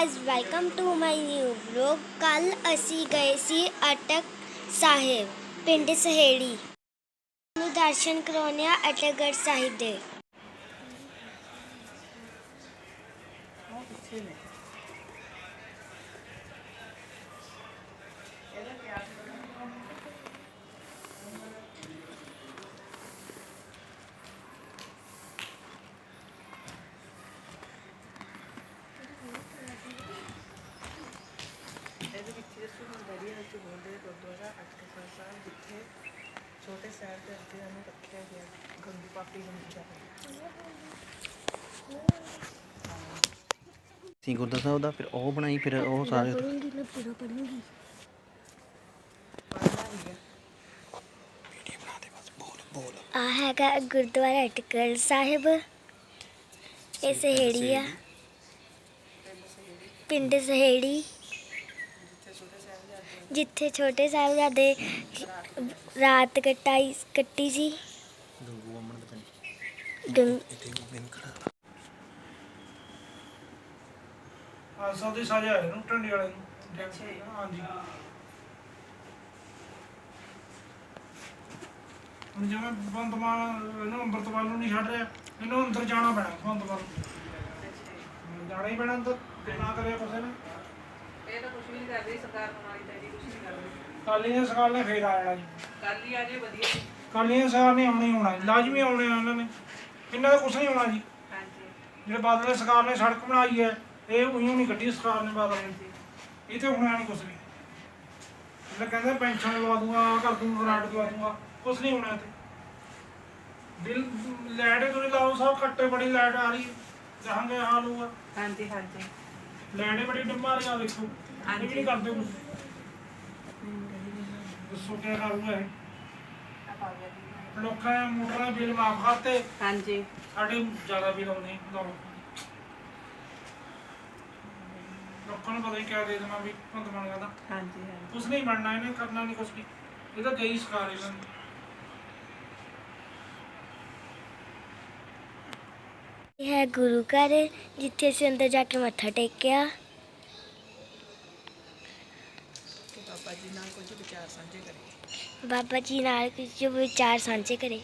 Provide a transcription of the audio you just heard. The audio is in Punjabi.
Guys welcome to my new vlog ਕੱਲ ਅਸੀਂ ਗਏ ਸੀ ਅਟਕ ਸਾਹਿਬ ਪਿੰਡ ਸਹੇੜੀ ਨੂੰ ਦਰਸ਼ਨ ਕਰਾਉਣੇ ਆ ਅਟਕਗੜ੍ਹ ਸਾਹਿਬ ਦੇ ਇਹਦੇ ਵਿੱਚ ਬੜੀ ਵਿੱਚ ਬੋਲਦੇ ਗੁਰਦੁਆਰਾ ਅਟਕਸਰ ਸਾਹਿਬ ਜਿੱਥੇ ਛੋਟੇ ਸਾਹਿਬਜ਼ਾਦਿਆਂ ਨੂੰ ਰੱਖਿਆ ਗਿਆ ਗੰਦੀ ਪਾਪੀ ਗੰਦੀ ਦਾ ਸੀ ਗੁਰਦੁਆਰਾ ਸਾਹਿਬ ਦਾ ਫਿਰ ਉਹ ਬਣਾਈ ਫਿਰ ਉਹ ਸਾਰੇ ਪੜੂੰਗੀ ਮੈਂ ਪੂਰਾ ਪੜੂੰਗੀ ਪੜ੍ਹਨਾ ਹੀ। ਹੈ ਆ ਹੈਗਾ ਗੁਰਦੁਆਰਾ ਅਟਕਗੜ੍ਹ ਸਾਹਿਬ। ਇਹ ਸਹੇੜੀ ਆ। ਪਿੰਡ ਸਹੇੜੀ। ਜਿੱਥੇ ਛੋਟੇ ਸਾਹਿਬਜ਼ਾਦੇ ਰਾਤ ਕਟਾਈ ਕੱਟੀ ਸੀ। ਗੰਗੂ ਅਮਨ ਦਾ ਗੰ- ਇੱਥੇ ਮੈਂ ਖੜਾ ਹਾਂ ਸੌਦੀ ਸਾਜਾ ਹੈ ਨੂੰ ਟੰਡੀ ਵਾਲੇ ਨੂੰ। ਅੱਛਾ ਜੀ। ਹਾਂਜੀ। ਹੁਣ ਜਿਵੇਂ ਬੰਦਮਾਨ ਇਹਨੂੰ ਅੰਮ੍ਰਿਤਪਾਲ ਨੂੰ ਨਹੀਂ ਛੱਡ ਰਿਹਾ ਇਹਨੂੰ ਅੰਦਰ ਜਾਣਾ ਪੈਣਾ ਬੰਦਮਾਨ ਜਾਣਾ ਹੀ ਪੈਣਾ ਅੰਦਰ ਤੇ ਨਾ ਕਰਿਆ ਕਿਸੇ ਨੇ। ਇਹ ਤਾਂ ਕੁਝ ਵੀ ਨਹੀਂ ਕਰਦੀ ਸਰਕਾਰ ਕੁਝ ਨਹੀਂ ਨੇ ਸਰਕਾਰ ਨੇ ਫੇਰ ਆ ਜਾਣਾ ਜੀ। ਕੱਲ ਹੀ ਆ ਜੇ ਵਧੀਆ ਜੀ। ਸਰਕਾਰ ਨੇ ਆਉਣਾ ਹੀ ਹੋਣਾ ਜੀ, ਲਾਜ਼ਮੀ ਆਉਣੇ ਆ ਇਹਨਾਂ ਨੇ। ਇਹਨਾਂ ਦਾ ਕੁਛ ਨਹੀਂ ਹੋਣਾ ਜੀ। ਹਾਂਜੀ। ਜਿਹੜੇ ਬਾਦਲ ਨੇ ਸਰਕਾਰ ਨੇ ਸੜਕ ਬਣਾਈ ਹੈ ਇਹ ਉਈਓ ਨਹੀਂ ਕੱਢੀ ਸਰਕਾਰ ਨੇ ਬਾਦਲ ਨੇ। ਇਹ ਤੇ ਹੋਣਾ ਨਹੀਂ ਕੁਛ ਵੀ। ਜਿਹੜਾ ਕਹਿੰਦੇ ਪੈਨਸ਼ਨ ਲਵਾ ਦੂੰਗਾ ਆਹ ਕਰ ਦੂੰਗਾ ਗ੍ਰਾਂਟ ਦਵਾ ਦੂੰਗਾ ਕੁਛ ਨਹੀਂ ਹੋਣਾ ਤੇ ਬਿੱਲ ਲੈਟ ਤੁਸੀਂ ਲਾਓ ਸਭ ਘੱਟੇ ਬੜੀ ਲਾਈਟ ਆ ਰਹੀ ਹੈ। ਜਹਾਂਗੇ ਹਾਲ ਹੋਊਗਾ। ਹਾਂਜੀ ਹਾਂਜੀ। ਹੀ ਬੜੀ ਡੰਮਾ ਰਹੀ ਆ ਦੇਖੋ। ਇਹ ਵੀ ਨਹੀਂ ਕਰਦੇ ਕੁਛ। ਦੱਸੋ ਕਿਆ ਕਰੂਗਾ ਇਹ ਲੋਕਾਂ ਨੇ ਮੋਟਰਾਂ ਦੇ ਬਿੱਲ ਮਾਫ ਕਰਤੇ। ਹਾਂਜੀ। ਸਾਡੇ ਜ਼ਿਆਦਾ ਬਿੱਲ ਆਉਂਦੇ ਲਾਓ। ਲੋਕਾਂ ਨੂੰ ਪਤਾ ਹੀ ਕਿਆ ਦੇ ਦੇਣਾ ਵੀ ਭੰਗ ਬਣ ਗਿਆ ਹਾਂਜੀ ਹਾਂਜੀ। ਕੁਛ ਨਹੀਂ ਬਣਨਾ ਇਹਨੇ ਕਰਨਾ ਨਹੀਂ ਕੁਛ ਵੀ। ਇਹ ਤਾਂ ਗਈ ਸਰਕਾਰ ਇਹਨਾਂ ਦੀ ਇਹ ਹੈ ਗੁਰੂ ਘਰ ਜਿੱਥੇ ਅਸੀਂ ਅੰਦਰ ਜਾ ਕੇ ਮੱਥਾ ਟੇਕਿਆ। ਤੇ ਬਾਬਾ ਜੀ ਨਾਲ ਕੁਝ ਵਿਚਾਰ ਸਾਂਝੇ ਕਰੀਏ ਬਾਬਾ ਜੀ ਨਾਲ ਕੁਝ ਵਿਚਾਰ ਸਾਂਝੇ ਕਰੇ।